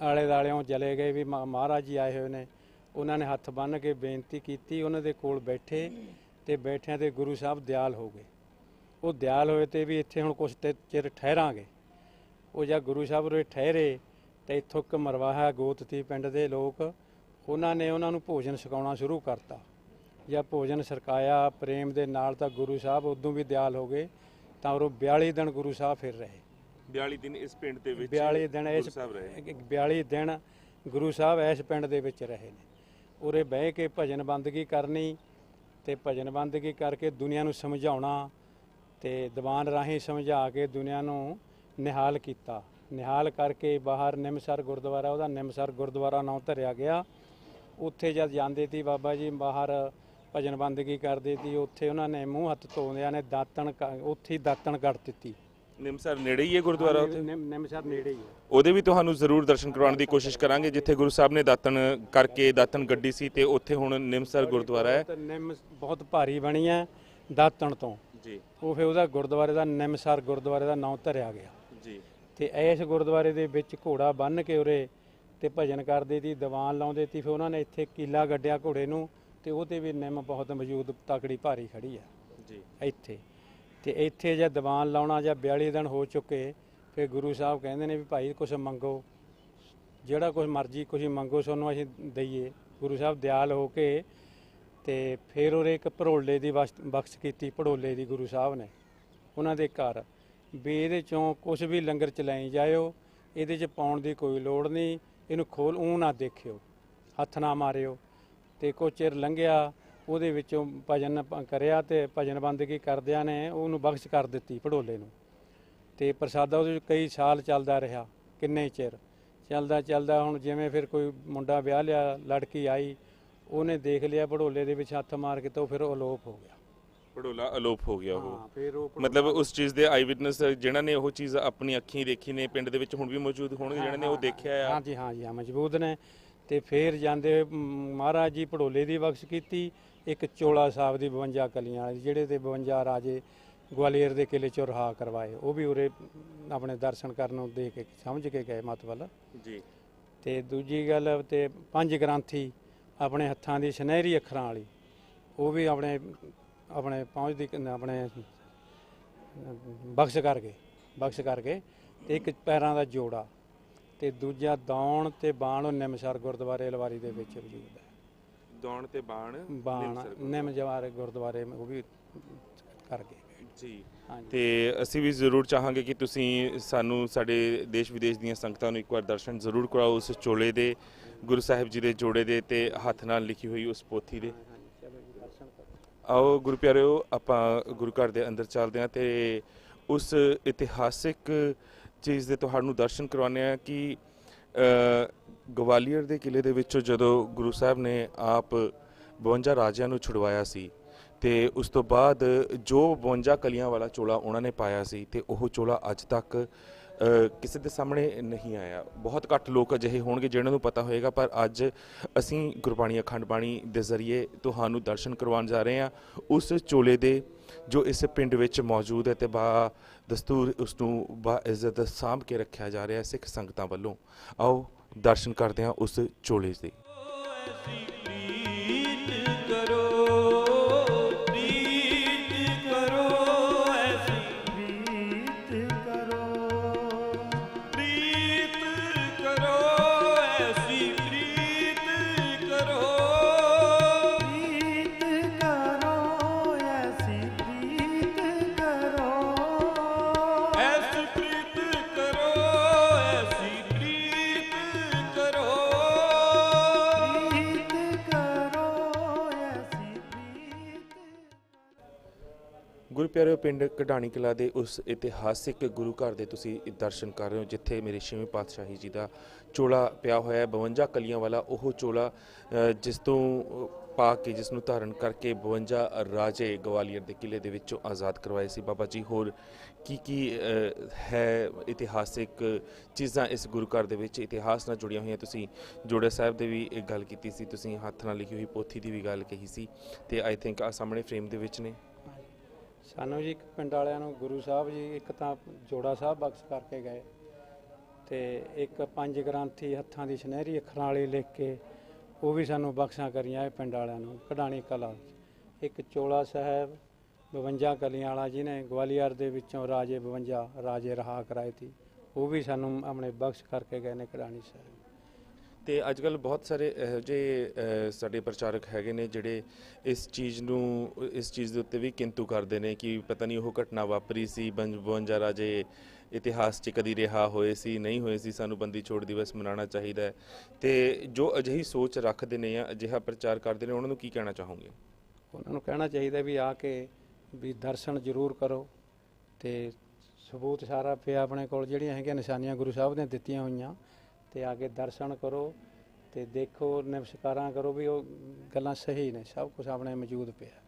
ਆਲੇ ਦਾਲਿਓਂ ਚਲੇ ਗਏ ਵੀ ਮਹਾ- ਮਹਾਰਾਜ ਜੀ ਆਏ ਹੋਏ ਨੇ। ਉਹਨਾਂ ਨੇ ਹੱਥ ਬੰਨ ਕੇ ਬੇਨਤੀ ਕੀਤੀ, ਉਹਨਾਂ ਦੇ ਕੋਲ ਬੈਠੇ ਤੇ ਬੈਠਿਆਂ ਤੇ ਗੁਰੂ ਸਾਹਿਬ ਦਿਆਲ ਹੋ ਗਏ। ਉਹ ਦਿਆਲ ਹੋਏ ਤੇ ਵੀ ਇੱਥੇ ਹੁਣ ਕੁਛ ਤੇ ਚਿਰ ਠਹਿਰਾਂਗੇ। ਉਹ ਜਦ ਗੁਰੂ ਸਾਹਿਬ ਉਰੇ ਠਹਿਰੇ ਤੇ ਇੱਥੋਂ ਇੱਕ ਮਰਵਾਹਾ ਗੋਤ ਤੀ ਪਿੰਡ ਦੇ ਲੋਕ, ਉਹਨਾਂ ਨੇ ਉਹਨਾਂ ਨੂੰ ਭੋਜਨ ਛਕਾਉਣਾ ਸ਼ੁਰੂ ਕਰਤਾ। ਜਾਂ ਭੋਜਨ ਛਕਾਇਆ ਪ੍ਰੇਮ ਦੇ ਨਾਲ ਤਾਂ ਗੁਰੂ ਸਾਹਿਬ ਉਦੋਂ ਵੀ ਦਿਆਲ ਹੋ ਗਏ ਤਾਂ ਉਹ 42 ਦਿਨ ਗੁਰੂ ਸਾਹਿਬ ਫਿਰ ਰਹੇ। 42 ਦਿਨ ਇਸ ਪਿੰਡ ਦੇ ਵਿੱਚ 42 ਦਿਨ ਇਸ ਗੁਰੂ ਸਾਹਿਬ ਰਹੇ 42 ਦਿਨ ਗੁਰੂ ਸਾਹਿਬ ਇਸ ਪਿੰਡ ਦੇ ਵਿੱਚ ਰਹੇ ਨੇ। ਉਰੇ ਬਹਿ ਕੇ ਭਜਨ ਬੰਦਗੀ ਕਰਨੀ ਤੇ ਭਜਨ ਬੰਦਗੀ ਕਰਕੇ ਦੁਨੀਆ ਨੂੰ ਸਮਝਾਉਣਾ ਤੇ ਦੀਵਾਨ ਰਾਹੀਂ ਸਮਝਾ ਕੇ ਦੁਨੀਆ ਨੂੰ ਨਿਹਾਲ ਕੀਤਾ। ਨਿਹਾਲ ਕਰਕੇ ਬਾਹਰ ਨਿਮਸਰ ਗੁਰਦੁਆਰਾ ਉਹਦਾ ਨਿਮਸਰ ਗੁਰਦੁਆਰਾ ਨਾਂ ਧਰਿਆ ਗਿਆ। ਉੱਥੇ ਜਦ ਜਾਂਦੇ ਸੀ ਬਾਬਾ ਜੀ ਬਾਹਰ ਭਜਨ ਬੰਦਗੀ ਕਰਦੇ ਸੀ ਉੱਥੇ ਉਹਨਾਂ ਨੇ ਮੂੰਹ ਹੱਥ ਧੋਂਦਿਆਂ ਨੇ ਦਾਤਣ ਕ- ਉੱਥੇ ਹੀ ਦਾਤਣ ਕੱਢ ਦਿੱਤੀ। ਨਿਮਸਰ ਨੇੜੇ ਹੀ ਹੈ ਗੁਰਦੁਆਰਾ ਉੱਥੇ? ਨਿਮ- ਨਿਮਸਰ ਨੇੜੇ ਹੀ ਹੈ। ਉਹਦੇ ਵੀ ਤੁਹਾਨੂੰ ਜ਼ਰੂਰ ਦਰਸ਼ਨ ਕਰਵਾਉਣ ਦੀ ਕੋਸ਼ਿਸ਼ ਕਰਾਂਗੇ ਜਿੱਥੇ ਗੁਰੂ ਸਾਹਿਬ ਨੇ ਦਾਤਨ ਕਰਕੇ ਦਾਤਨ ਗੱਡੀ ਸੀ ਤੇ ਉੱਥੇ ਹੁਣ ਨਿਮਸਰ ਗੁਰਦੁਆਰਾ ਹੈ। ਤੇ ਨਿੰਮ ਬਹੁਤ ਭਾਰੀ ਬਣੀ ਹੈ ਦਾਤਣ ਤੋਂ। ਜੀ। ਉਹ ਫਿਰ ਉਹਦਾ ਗੁਰਦੁਆਰੇ ਦਾ ਨਿਮਸਰ ਗੁਰਦੁਆਰੇ ਦਾ ਨਾਂ ਧਰਿਆ ਗਿਆ। ਜੀ। ਤੇ ਇਸ ਗੁਰਦੁਆਰੇ ਦੇ ਵਿੱਚ ਘੋੜਾ ਬੰਨ੍ਹ ਕੇ ਉਰੇ ਤੇ ਭਜਨ ਕਰਦੇ ਸੀ ਦੀਵਾਨ ਲਾਉਂਦੇ ਸੀ ਫਿਰ ਉਹਨਾਂ ਨੇ ਇੱਥੇ ਕੀਲਾ ਗੱਡਿਆ ਘੋੜੇ ਨੂੰ। ਤੇ ਉਹ ਤੇ ਵੀ ਨਿੰਮ ਬਹੁਤ ਮੌਜੂਦ ਤਕੜੀ ਭਾਰੀ ਖੜੀ ਆ। ਜੀ। ਇੱਥੇ। ਤੇ ਇੱਥੇ ਜੇ ਦੀਵਾਨ ਲਾਉਣਾ ਜਾਂ 42 ਦਿਨ ਹੋ ਚੁੱਕੇ ਫਿਰ ਗੁਰੂ ਸਾਹਿਬ ਕਹਿੰਦੇ ਨੇ ਵੀ ਭਾਈ ਕੁਝ ਮੰਗੋ। ਜਿਹੜਾ ਕੁਝ ਮਰਜ਼ੀ ਕੁਝ ਮੰਗੋ ਤੁਹਾਨੂੰ ਅਸੀਂ ਦਈਏ। ਗੁਰੂ ਸਾਹਿਬ ਦਿਆਲ ਹੋ ਕੇ ਤੇ ਫਿਰ ਉਹਦੇ ਇੱਕ ਭੜੋਲੇ ਦੀ ਬਖਸ਼- ਕੀਤੀ ਭੜੋਲੇ ਦੀ ਗੁਰੂ ਸਾਹਿਬ ਨੇ। ਉਹਨਾਂ ਦੇ ਘਰ। ਵੀ ਇਹਦੇ ਚੋਂ ਕੁਝ ਵੀ ਲੰਗਰ ਚਲਾਈ ਜਾਇਓ ਇਹਦੇ 'ਚ ਪਾਉਣ ਦੀ ਕੋਈ ਲੋੜ ਨਹੀਂ ਇਹਨੂੰ ਖੋਲ ਊਂ ਨਾ ਦੇਖਿਓ। ਹੱਥ ਨਾ ਮਾਰਿਓ। ਤੇ ਕੁਛ ਚਿਰ ਲੰਘਿਆ ਉਹਦੇ ਵਿੱਚੋਂ ਭਜਨ ਕਰਿਆ ਤੇ ਭਜਨ ਬੰਦਗੀ ਕਰਦਿਆਂ ਨੇ ਉਹਨੂੰ ਬਖਸ਼ ਕਰ ਦਿੱਤੀ ਭੜੋਲੇ ਨੂੰ। ਤੇ ਪ੍ਰਸਾਦਾ ਉਹਦੇ ਕਈ ਸਾਲ ਚੱਲਦਾ ਰਿਹਾ ਕਿੰਨੇ ਚਿਰ। ਚੱਲਦਾ ਚੱਲਦਾ ਹੁਣ ਜਿਵੇਂ ਫਿਰ ਕੋਈ ਮੁੰਡਾ ਵਿਆਹ ਲਿਆ ਲੜਕੀ ਆਈ ਉਹਨੇ ਦੇਖ ਲਿਆ ਭੜੋਲੇ ਦੇ ਵਿੱਚ ਹੱਥ ਮਾਰ ਕੇ ਤਾਂ ਉਹ ਫਿਰ ਅਲੋਪ ਹੋ ਗਿਆ। ਪੜੋਲਾ ਅਲੋਪ ਹੋ ਗਿਆ ਉਹ। ਉਹ ਮਤਲਬ ਉਸ ਚੀਜ਼ ਦੇ ਆਈ ਵਿਟਨੈਸ ਜਿਨ੍ਹਾਂ ਨੇ ਉਹ ਚੀਜ਼ ਆਪਣੀ ਅੱਖੀਂ ਦੇਖੀ ਨੇ ਪਿੰਡ ਦੇ ਵਿੱਚ ਹੁਣ ਵੀ ਮੌਜੂਦ ਹੋਣਗੇ ਜਿਨ੍ਹਾਂ ਨੇ ਉਹ ਦੇਖਿਆ ਆ। ਹਾਂਜੀ ਹਾਂਜੀ ਹਾਂ ਮਜ਼ਬੂਤ ਨੇ। ਤੇ ਫਿਰ ਜਾਂਦੇ ਹੋਏ, ਮਹਾਰਾਜ ਜੀ ਭੜੋਲੇ ਦੀ ਬਖਸ਼ ਕੀਤੀ ਇੱਕ ਚੋਲਾ ਸਾਹਿਬ ਦੀ 52 ਕਲੀਆਂ ਵਾਲੀ ਜਿਹੜੇ ਤੇ 52 ਰਾਜੇ ਗਵਾਲੀਅਰ ਦੇ ਕਿਲੇ ਚੋਂ ਰਹਾ ਕਰਵਾਏ ਉਹ ਵੀ ਉਰੇ ਆਪਣੇ ਦਰਸ਼ਨ ਕਰਨ ਨੂੰ ਦੇ ਕੇ ਸਮਝ ਕੇ ਗਏ ਮਤ ਵੱਲ। ਜੀ। ਤੇ ਦੂਜੀ ਗੱਲ ਤੇ ਪੰਜ ਗ੍ਰੰਥੀ ਆਪਣੇ ਹੱਥਾਂ ਦੀ ਸੁਨਹਿਰੀ ਅੱਖਰਾਂ ਵਾਲੀ ਉਹ ਵੀ ਆਪਣੇ ਆਪਣੇ ਪਹੁੰਚ ਦੀ ਆਪਣੇ ਬਖਸ਼ ਕਰਕੇ ਬਖਸ਼ ਕਰਕੇ ਤੇ ਇੱਕ ਪੈਰਾਂ ਦਾ ਜੋੜਾ ਤੇ ਦੂਜਾ ਦੌਣ ਤੇ ਬਾਣ ਉਹ ਨਿਮਸਰ ਗੁਰਦੁਆਰੇ ਲਵਾਰੀ ਦੇ ਵਿੱਚ ਮੌਜੂਦ ਹੈ। ਦੌਣ ਤੇ ਬਾਣ ਬਾਣ ਨਿਮਸਰ ਨਿਮਜਵਾਰੇ ਗੁਰਦੁਆਰੇ ਉਹ ਵੀ ਕਰਕੇ ਜੀ। ਤੇ ਅਸੀਂ ਵੀ ਜ਼ਰੂਰ ਚਾਹਾਂਗੇ ਕਿ ਤੁਸੀਂ ਸਾਨੂੰ ਸਾਡੇ ਦੇਸ਼ ਵਿਦੇਸ਼ ਦੀਆਂ ਸੰਗਤਾਂ ਨੂੰ ਇੱਕ ਵਾਰ ਦਰਸ਼ਨ ਜ਼ਰੂਰ ਕਰਾਓ ਉਸ ਚੋਲੇ ਦੇ ਗੁਰੂ ਸਾਹਿਬ ਜੀ ਦੇ ਜੋੜੇ ਦੇ ਤੇ ਹੱਥ ਨਾਲ ਲਿਖੀ ਹੋਈ ਉਸ ਪੋਥੀ ਦੇ। ਕਰੋ ਆਓ ਗੁਰੂ ਪਿਆਰਿਓ ਆਪਾਂ ਗੁਰੂ ਘਰ ਦੇ ਅੰਦਰ ਚੱਲਦੇ ਹਾਂ ਤੇ ਉਸ ਇਤਿਹਾਸਿਕ ਚੀਜ਼ ਦੇ ਤੁਹਾਨੂੰ ਦਰਸ਼ਨ ਕਰਵਾਉਂਦੇ ਆ ਕਿ ਗਵਾਲੀਅਰ ਦੇ ਕਿਲੇ ਦੇ ਵਿੱਚੋਂ ਜਦੋਂ ਗੁਰੂ ਸਾਹਿਬ ਨੇ ਆਪ 52 ਰਾਜਿਆਂ ਨੂੰ ਛੁਡਵਾਇਆ ਸੀ ਤੇ ਉਸ ਤੋਂ ਬਾਅਦ ਜੋ 52 ਕਲੀਆਂ ਵਾਲਾ ਚੋਲਾ ਉਹਨਾਂ ਨੇ ਪਾਇਆ ਸੀ ਤੇ ਉਹ ਚੋਲਾ ਅੱਜ ਤੱਕ ਕਿਸੇ ਦੇ ਸਾਹਮਣੇ ਨਹੀਂ ਆਇਆ। ਬਹੁਤ ਘੱਟ ਲੋਕ ਅਜਿਹੇ ਹੋਣਗੇ ਜਿਹਨਾਂ ਨੂੰ ਪਤਾ ਹੋਏਗਾ, ਪਰ ਅੱਜ ਅਸੀਂ ਗੁਰਬਾਣੀ ਅਖੰਡ ਬਾਣੀ ਦੇ ਜ਼ਰੀਏ ਤੁਹਾਨੂੰ ਦਰਸ਼ਨ ਕਰਵਾਉਣ ਜਾ ਰਹੇ ਹਾਂ। ਉਸ ਚੋਲੇ ਦੇ ਜੋ ਇਸ ਪਿੰਡ ਵਿੱਚ ਮੌਜੂਦ ਹੈ ਤੇ ਬਾ ਦਸਤੂਰ ਉਸ ਨੂੰ ਬਾ ਇੱਜ਼ਤ ਸਾਂਭ ਕੇ ਰੱਖਿਆ ਜਾ ਰਿਹਾ ਹੈ ਸਿੱਖ ਸੰਗਤਾਂ ਵੱਲੋਂ। ਆਓ ਦਰਸ਼ਨ ਕਰਦੇ ਹਾਂ ਉਸ ਚੋਲੇ ਦੇ। ਪਿਆਰਿਓ, ਪਿੰਡ ਕਢਾਣੀ ਕਲਾ ਦੇ ਉਸ ਇਤਿਹਾਸਿਕ ਗੁਰੂ ਘਰ ਦੇ ਤੁਸੀਂ ਦਰਸ਼ਨ ਕਰ ਰਹੇ ਹੋ, ਜਿੱਥੇ ਮੇਰੇ ਛੇਵੇਂ ਪਾਤਸ਼ਾਹੀ ਜੀ ਦਾ ਚੋਲਾ ਪਿਆ ਹੋਇਆ ਹੈ। 52 ਕਲੀਆਂ ਵਾਲਾ ਉਹ ਚੋਲਾ ਜਿਸ ਤੋਂ ਪਾ ਕੇ ਜਿਸ ਨੂੰ ਧਾਰਨ ਕਰਕੇ 52 ਰਾਜੇ ਗਵਾਲੀਅਰ ਦੇ ਕਿਲੇ ਦੇ ਵਿੱਚੋਂ ਆਜ਼ਾਦ ਕਰਵਾਏ ਸੀ। ਬਾਬਾ ਜੀ, ਹੋਰ ਕੀ ਕੀ ਹੈ ਇਤਿਹਾਸਿਕ ਚੀਜ਼ਾਂ ਇਸ ਗੁਰੂ ਘਰ ਦੇ ਵਿੱਚ? ਇਤਿਹਾਸ ਨਾਲ ਜੁੜੀਆਂ ਹੋਈਆਂ ਤੁਸੀਂ, ਜੋੜਾ ਸਾਹਿਬ ਦੇ ਵੀ ਇੱਕ ਗੱਲ ਕੀਤੀ ਸੀ, ਤੁਸੀਂ ਹੱਥ ਨਾਲ ਲਿਖੀ ਹੋਈ ਪੋਥੀ ਦੀ ਵੀ ਗੱਲ ਕਹੀ ਸੀ। ਤੇ ਆਈ ਥਿੰਕ ਆ ਸਾਹਮਣੇ ਫਰੇਮ ਦੇ ਵਿੱਚ ਨੇ। ਸਾਨੂੰ ਜੀ ਇੱਕ ਪਿੰਡ ਵਾਲਿਆਂ ਨੂੰ ਗੁਰੂ ਸਾਹਿਬ ਜੀ ਇੱਕ ਤਾਂ ਜੋੜਾ ਸਾਹਿਬ ਬਖਸ਼ ਕਰਕੇ ਗਏ ਤੇ ਇੱਕ ਪੰਜ ਗ੍ਰੰਥੀ ਹੱਥਾਂ ਦੀ ਸੁਨਹਿਰੀ ਅੱਖਰਾਂ ਵਾਲੀ ਲਿਖ ਕੇ ਉਹ ਵੀ ਸਾਨੂੰ ਬਖਸ਼ਾਂ ਕਰੀਆਂ ਇਹ ਪਿੰਡ ਵਾਲਿਆਂ ਨੂੰ, ਕਢਾਣੀ ਕਲਾ ਇੱਕ ਚੋਲਾ ਸਾਹਿਬ 52 ਕਲੀਆਂ ਵਾਲਾ ਜਿਹਨੇ ਗਵਾਲੀਅਰ ਦੇ ਵਿੱਚੋਂ ਰਾਜੇ 52 ਰਾਜੇ ਰਹਾ ਕਰਾਏ ਸੀ ਉਹ ਵੀ ਸਾਨੂੰ ਆਪਣੇ ਬਖਸ਼ ਕਰਕੇ ਗਏ ਨੇ ਕਢਾਣੀ ਸਾਹਿਬ। ਤੇ ਅੱਜ ਕੱਲ ਬਹੁਤ ਸਾਰੇ ਇਹੋ ਜਿਹੇ ਸਾਡੇ ਪ੍ਰਚਾਰਕ ਹੈਗੇ ਨੇ ਜਿਹੜੇ ਇਸ ਚੀਜ਼ ਨੂੰ, ਇਸ ਚੀਜ਼ ਦੇ ਉੱਤੇ ਵੀ ਕਿੰਤੂ ਕਰਦੇ ਨੇ ਕਿ ਪਤਾ ਨਹੀਂ ਉਹ ਘਟਨਾ ਵਾਪਰੀ ਸੀ 52 ਰਾਜੇ ਇਤਿਹਾਸ 'ਚ ਕਦੀ ਰਿਹਾ ਹੋਏ ਸੀ, ਨਹੀਂ ਹੋਏ ਸੀ, ਸਾਨੂੰ ਬੰਦੀ ਛੋੜ ਦਿਵਸ ਮਨਾਉਣਾ ਚਾਹੀਦਾ ਹੈ। ਤੇ ਜੋ ਅਜਿਹੀ ਸੋਚ ਰੱਖਦੇ ਨੇ ਜਾਂ ਅਜਿਹਾ ਪ੍ਰਚਾਰ ਕਰਦੇ ਨੇ, ਉਹਨਾਂ ਨੂੰ ਕੀ ਕਹਿਣਾ ਚਾਹੋਗੇ? ਉਹਨਾਂ ਨੂੰ ਕਹਿਣਾ ਚਾਹੀਦਾ ਵੀ ਆ ਕੇ ਵੀ ਦਰਸ਼ਨ ਜ਼ਰੂਰ ਕਰੋ ਤੇ ਸਬੂਤ ਸਾਰਾ ਪਿਆ ਆਪਣੇ ਕੋਲ, ਜਿਹੜੀਆਂ ਹੈਗੀਆਂ ਨਿਸ਼ਾਨੀਆਂ ਗੁਰੂ ਸਾਹਿਬ ਨੇ ਦਿੱਤੀਆਂ ਹੋਈਆਂ ਤੇ ਆ ਕੇ ਦਰਸ਼ਨ ਕਰੋ ਤੇ ਦੇਖੋ, ਨਮਸਕਾਰਾਂ ਕਰੋ ਵੀ ਉਹ ਗੱਲਾਂ ਸਹੀ ਨੇ, ਸਭ ਕੁਝ ਆਪਣੇ ਮੌਜੂਦ ਪਿਆ।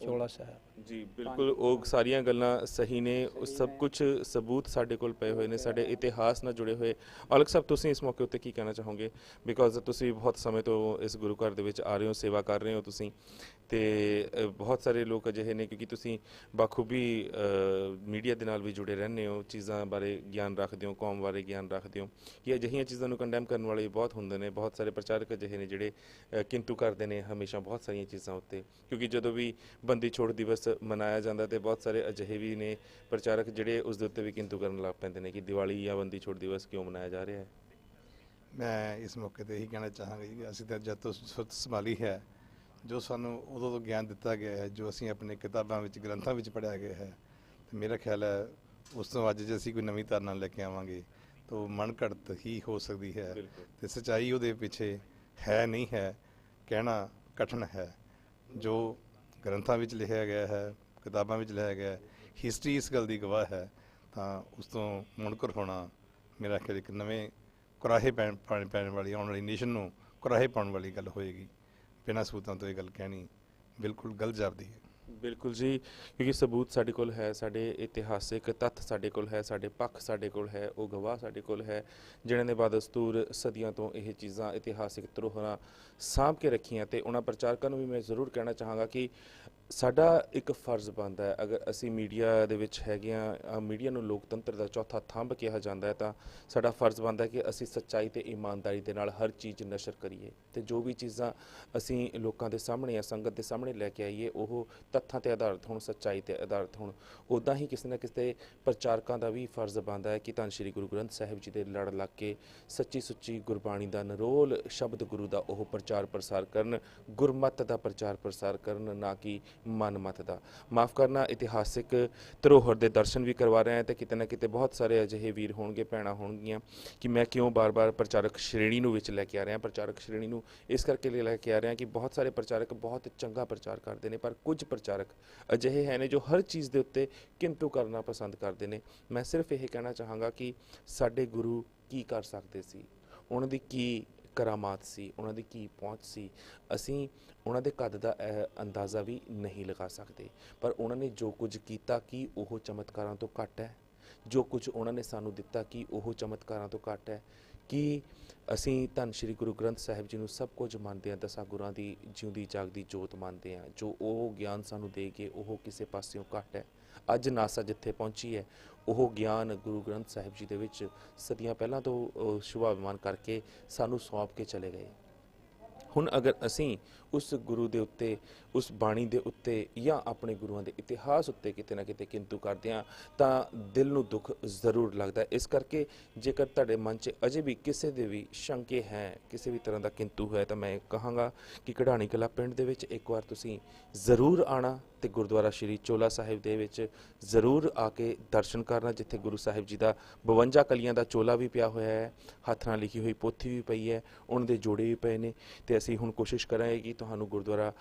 ਚੋਲਾ ਸਾਹਿਬ। ਜੀ ਬਿਲਕੁਲ ਉਹ ਸਾਰੀਆਂ ਗੱਲਾਂ ਸਹੀ ਨੇ। ਉਹ ਸਭ ਕੁਝ ਸਬੂਤ ਸਾਡੇ ਕੋਲ ਪਏ ਹੋਏ ਨੇ ਸਾਡੇ ਇਤਿਹਾਸ ਨਾਲ ਜੁੜੇ ਹੋਏ। ਔਲਖ ਸਾਹਿਬ ਤੁਸੀਂ ਇਸ ਮੌਕੇ ਉੱਤੇ ਕੀ ਕਹਿਣਾ ਚਾਹੋਗੇ? ਬਿਕੋਜ਼ ਤੁਸੀਂ ਬਹੁਤ ਸਮੇਂ ਤੋਂ ਇਸ ਗੁਰੂ ਘਰ ਦੇ ਵਿੱਚ ਆ ਰਹੇ ਹੋ ਸੇਵਾ ਕਰ ਰਹੇ ਹੋ ਤੁਸੀਂ। ਤੇ ਬਹੁਤ ਸਾਰੇ ਲੋਕ ਅਜਿਹੇ ਨੇ ਕਿਉਂਕਿ ਤੁਸੀਂ ਬਾਖੂਬੀ ਮੀਡੀਆ ਦੇ ਨਾਲ ਵੀ ਜੁੜੇ ਰਹਿੰਦੇ ਹੋ। ਚੀਜ਼ਾਂ ਬਾਰੇ ਗਿਆਨ ਰੱਖਦੇ ਹੋ ਕੌਮ ਬਾਰੇ ਗਿਆਨ ਰੱਖਦੇ ਹੋ। ਕਿ ਅਜਿਹੀਆਂ ਚੀਜ਼ਾਂ ਨੂੰ ਕੰਡੈਮ ਕਰਨ ਵਾਲੇ ਬਹੁਤ ਹੁੰਦੇ ਨੇ। ਬਹੁਤ ਸਾਰੇ ਪ੍ਰਚਾਰਕ ਅਜਿਹੇ ਨੇ ਜਿਹੜੇ ਕਿੰਤੂ ਕਰਦੇ ਨੇ ਹਮੇਸ਼ਾ ਬਹੁਤ ਸਾਰੀਆਂ ਚੀਜ਼ਾਂ ਉੱਤੇ। ਕਿਉਂਕਿ ਜਦੋਂ ਵੀ ਬੰਦੀ ਛੋੜ ਦਿਵਸ ਮਨਾਇਆ ਜਾਂਦਾ ਤੇ ਬਹੁਤ ਸਾਰੇ ਅਜਿਹੇ ਵੀ ਨੇ ਪ੍ਰਚਾਰਕ ਜਿਹੜੇ ਉਸ ਦੇ ਉੱਤੇ ਵੀ ਕਿੰਤੂ ਕਰਨ ਲੱਗ ਪੈਂਦੇ ਨੇ ਕਿ ਦੀਵਾਲੀ ਜਾਂ ਬੰਦੀ ਛੋੜ ਦਿਵਸ ਕਿਉਂ ਮਨਾਇਆ ਜਾ ਰਿਹਾ ਹੈ ਮੈਂ ਇਸ ਮੌਕੇ ਤੇ ਇਹੀ ਕਹਿਣਾ ਚਾਹਾਂਗਾ ਜੀ ਕਿ ਅਸੀਂ ਤਾਂ ਜਦ ਤੋਂ ਸੁਰਤ ਸੰਭਾਲੀ ਹੈ ਜੋ ਸਾਨੂੰ ਉਦੋਂ ਤੋਂ ਗਿਆਨ ਦਿੱਤਾ ਗਿਆ ਹੈ ਜੋ ਅਸੀਂ ਆਪਣੇ ਕਿਤਾਬਾਂ ਵਿੱਚ ਗ੍ਰੰਥਾਂ ਵਿੱਚ ਪੜ੍ਹਿਆ ਗਿਆ ਹੈ ਤੇ ਮੇਰਾ ਖਿਆਲ ਹੈ ਉਸ ਤੋਂ ਅੱਜ ਜੇ ਅਸੀਂ ਕੋਈ ਨਵੀਂ ਧਾਰਨਾ ਲੈ ਕੇ ਆਵਾਂਗੇ ਤਾਂ ਮਨ ਘੜਤ ਹੀ ਹੋ ਸਕਦੀ ਹੈ। ਤੇ ਸਚਾਈ ਉਹਦੇ ਪਿੱਛੇ ਹੈ ਨਹੀਂ ਹੈ ਕਹਿਣਾ ਕਠਿਨ ਹੈ ਜੋ ਗ੍ਰੰਥਾਂ ਵਿੱਚ ਲਿਖਿਆ ਗਿਆ ਹੈ, ਕਿਤਾਬਾਂ ਵਿੱਚ ਲਿਖਿਆ ਗਿਆ ਹੈ ਹਿਸਟਰੀ ਇਸ ਗੱਲ ਦੀ ਗਵਾਹ ਹੈ, ਤਾਂ ਉਸ ਤੋਂ ਮੁਨਕਰ ਹੋਣਾ ਮੇਰਾ ਖਿਆਲ ਇੱਕ ਨਵੇਂ ਕੁਰਾਹੇ ਪੈਣ ਪੈਣ ਪੈਣ ਵਾਲੀ, ਆਉਣ ਵਾਲੀ ਨੇਸ਼ਨ ਨੂੰ ਕੁਰਾਹੇ ਪਾਉਣ ਵਾਲੀ ਗੱਲ ਹੋਏਗੀ, ਬਿਨਾਂ ਸਬੂਤਾਂ ਤੋਂ ਇਹ ਗੱਲ ਕਹਿਣੀ ਬਿਲਕੁਲ ਗਲਤ ਜਾਪਦੀ ਹੈ। ਬਿਲਕੁਲ ਜੀ, ਕਿਉਂਕਿ ਸਬੂਤ ਸਾਡੇ ਕੋਲ ਹੈ, ਸਾਡੇ ਇਤਿਹਾਸਿਕ ਤੱਥ ਸਾਡੇ ਕੋਲ ਹੈ, ਸਾਡੇ ਪੱਖ ਸਾਡੇ ਕੋਲ ਹੈ, ਉਹ ਗਵਾਹ ਸਾਡੇ ਕੋਲ ਹੈ, ਜਿਨ੍ਹਾਂ ਨੇ ਬਾਦਸਤੂਰ ਸਦੀਆਂ ਤੋਂ ਇਹ ਚੀਜ਼ਾਂ ਇਤਿਹਾਸਿਕ ਧਰੋਹਰਾਂ ਸਾਂਭ ਕੇ ਰੱਖੀਆਂ ਤੇ ਉਹਨਾਂ ਪ੍ਰਚਾਰਕਾਂ ਨੂੰ ਵੀ ਮੈਂ ਜ਼ਰੂਰ ਕਹਿਣਾ ਚਾਹਾਂਗਾ ਕਿ ਸਾਡਾ ਇੱਕ ਫਰਜ਼ ਬਣਦਾ ਹੈ, ਅਗਰ ਅਸੀਂ ਮੀਡੀਆ ਦੇ ਵਿੱਚ ਹੈਗੇ ਆ ਮੀਡੀਆ ਨੂੰ ਲੋਕਤੰਤਰ ਦਾ ਚੌਥਾ ਥੰਬ ਕਿਹਾ ਜਾਂਦਾ ਹੈ, ਤਾਂ ਸਾਡਾ ਫਰਜ਼ ਬਣਦਾ ਹੈ ਕਿ ਅਸੀਂ ਸੱਚਾਈ ਤੇ ਇਮਾਨਦਾਰੀ ਦੇ ਨਾਲ ਹਰ ਚੀਜ਼ ਨਸ਼ਰ ਕਰੀਏ ਤੇ ਜੋ ਵੀ ਚੀਜ਼ਾਂ ਅਸੀਂ ਲੋਕਾਂ ਦੇ ਸਾਹਮਣੇ ਆ ਸੰਗਤ ਦੇ ਸਾਹਮਣੇ ਲੈ ਕੇ ਆਈਏ, ਉਹ ਤੱਥਾਂ ਤੇ ਆਧਾਰਿਤ ਹੋਣ, ਸੱਚਾਈ ਤੇ ਆਧਾਰਿਤ ਹੋਣ। ਉਦਾਂ ਹੀ ਕਿਸੇ ਨਾ ਕਿਸੇ ਪ੍ਰਚਾਰਕਾਂ ਦਾ ਵੀ ਫਰਜ਼ ਬਣਦਾ ਹੈ ਕਿ ਧੰਨ ਸ਼੍ਰੀ ਗੁਰੂ ਗ੍ਰੰਥ ਸਾਹਿਬ ਜੀ ਦੇ ਲੜ ਲੱਗ ਕੇ ਸੱਚੀ ਸੁੱਚੀ ਗੁਰਬਾਣੀ ਦਾ ਨਰੋਲ ਸ਼ਬਦ ਗੁਰੂ ਦਾ ਉਹ ਪ੍ਰਚਾਰ ਪ੍ਰਸਾਰ ਕਰਨ, ਗੁਰਮਤ ਦਾ ਪ੍ਰਚਾਰ ਪ੍ਰਸਾਰ ਕਰਨ, ਨਾ ਕਿ ਮਨਮਤ ਦਾ। ਮਾਫ ਕਰਨਾ, ਇਤਿਹਾਸਿਕ ਧਰੋਹਰ ਦੇ ਦਰਸ਼ਨ ਵੀ ਕਰਵਾ ਰਹੇ ਹਾਂ ਤੇ ਕਿਤੇ ਨਾ ਕਿਤੇ ਬਹੁਤ ਸਾਰੇ ਅਜਿਹੇ ਵੀਰ ਹੋਣਗੇ, ਭੈਣਾਂ ਹੋਣਗੀਆਂ ਕਿ ਮੈਂ ਕਿਉਂ ਬਾਰ-ਬਾਰ ਪ੍ਰਚਾਰਕ ਸ਼੍ਰੇਣੀ ਨੂੰ ਵਿੱਚ ਲੈ ਕੇ ਆ ਰਿਹਾ ਪ੍ਰਚਾਰਕ ਸ਼੍ਰੇਣੀ ਨੂੰ ਇਸ ਕਰਕੇ ਲੈ ਕੇ ਆ ਰਿਹਾ ਕਿ ਬਹੁਤ ਸਾਰੇ ਪ੍ਰਚਾਰਕ ਬਹੁਤ ਚੰਗਾ ਪ੍ਰਚਾਰ ਕਰਦੇ ਨੇ, ਪਰ ਕੁਝ ਪ੍ਰਚਾਰਕ ਅਜਿਹੇ ਹੈ ਨੇ ਜੋ ਹਰ ਚੀਜ਼ ਦੇ ਉੱਤੇ ਕਿੰਤੂ ਕਰਨਾ ਪਸੰਦ ਕਰਦੇ ਨੇ। ਮੈਂ ਸਿਰਫ ਇਹ ਕਹਿਣਾ ਚਾਹਾਂਗਾ ਕਿ ਸਾਡੇ ਗੁਰੂ ਕੀ ਕਰ ਸਕਦੇ ਸੀ? ਉਹਨਾਂ ਦੀ ਕੀ ਕਰਾਮਾਤ ਸੀ, ਉਹਨਾਂ ਦੀ ਕੀ ਪਹੁੰਚ ਸੀ, ਅਸੀਂ ਉਹਨਾਂ ਦੇ ਕੱਦ ਦਾ ਅੰਦਾਜ਼ਾ ਵੀ ਨਹੀਂ ਲਗਾ ਸਕਦੇ। ਪਰ ਉਹਨਾਂ ਨੇ ਜੋ ਕੁਝ ਕੀਤਾ ਕੀ ਉਹ ਚਮਤਕਾਰਾਂ ਤੋਂ ਘੱਟ ਹੈ? ਜੋ ਕੁਝ ਉਹਨਾਂ ਨੇ ਸਾਨੂੰ ਦਿੱਤਾ ਕੀ ਉਹ ਚਮਤਕਾਰਾਂ ਤੋਂ ਘੱਟ ਹੈ? ਕਿ ਅਸੀਂ ਧੰਨ ਸ਼੍ਰੀ ਗੁਰੂ ਗ੍ਰੰਥ ਸਾਹਿਬ ਜੀ ਨੂੰ ਸਭ ਕੁਝ ਮੰਨਦੇ ਹਾਂ, ਦਸਾਂ ਗੁਰਾਂ ਦੀ ਜਿਉਂਦੀ ਜਾਗਦੀ ਜੋਤ ਮੰਨਦੇ ਹਾਂ, ਜੋ ਉਹ ਗਿਆਨ ਸਾਨੂੰ ਦੇ ਕੇ ਉਹ ਕਿਸੇ ਪਾਸਿਓਂ ਘੱਟ ਹੈ? ਅੱਜ ਨਾਸਾ ਜਿੱਥੇ ਪਹੁੰਚੀ ਹੈ ਉਹ ਗਿਆਨ ਗੁਰੂ ਗ੍ਰੰਥ ਸਾਹਿਬ ਜੀ ਦੇ ਵਿੱਚ ਸਦੀਆਂ ਪਹਿਲਾਂ ਤੋਂ ਅਹ, ਕਰਕੇ ਸਾਨੂੰ ਸੌਂਪ ਕੇ ਚਲੇ ਗਏ। ਹੁਣ ਅਗਰ ਅਸੀਂ ਉਸ ਗੁਰੂ ਦੇ ਉੱਤੇ, ਉਸ ਬਾਣੀ ਦੇ ਉੱਤੇ ਜਾਂ ਆਪਣੇ ਗੁਰੂਆਂ ਦੇ ਇਤਿਹਾਸ ਉੱਤੇ ਕਿਤੇ ਨਾ ਕਿਤੇ ਕਿੰਤੂ ਕਰਦੇ ਹਾਂ, ਤਾਂ ਦਿਲ ਨੂੰ ਦੁੱਖ ਜ਼ਰੂਰ ਲੱਗਦਾ ਇਸ ਕਰਕੇ ਜੇਕਰ ਤੁਹਾਡੇ ਮਨ 'ਚ ਅਜੇ ਵੀ ਕਿਸੇ ਦੇ ਵੀ ਸ਼ੰਕੇ ਹੈ, ਕਿਸੇ ਵੀ ਤਰ੍ਹਾਂ ਦਾ ਕਿੰਤੂ ਹੈ, ਤਾਂ ਮੈਂ ਕਹਾਂਗਾ ਕਿ ਕਢਾਣੀ ਕਲਾ ਪਿੰਡ ਦੇ ਵਿੱਚ ਇੱਕ ਵਾਰ ਤੁਸੀਂ ਜ਼ਰੂਰ ਆਣਾ ਤੇ ਗੁਰਦੁਆਰਾ ਸ਼੍ਰੀ ਚੋਲਾ ਸਾਹਿਬ ਦੇ ਵਿੱਚ ਜ਼ਰੂਰ ਆ ਕੇ ਦਰਸ਼ਨ ਕਰਨਾ, ਜਿੱਥੇ ਗੁਰੂ ਸਾਹਿਬ ਜੀ ਦਾ 52 ਕਲੀਆਂ ਦਾ ਚੋਲਾ ਵੀ ਪਿਆ ਹੋਇਆ ਹੈ, ਹੱਥ ਨਾਲ ਲਿਖੀ ਹੋਈ ਪੋਥੀ ਵੀ ਪਈ ਹੈ ਉਹਨਾਂ ਦੇ ਜੋੜੇ ਵੀ ਪਏ ਨੇ ਤੇ ਅਸੀਂ ਹੁਣ ਕੋਸ਼ਿਸ਼ ਕਰਾਂਗੇ ਕਿ ਤੁਹਾਨੂੰ ਗੁਰਦੁਆਰਾ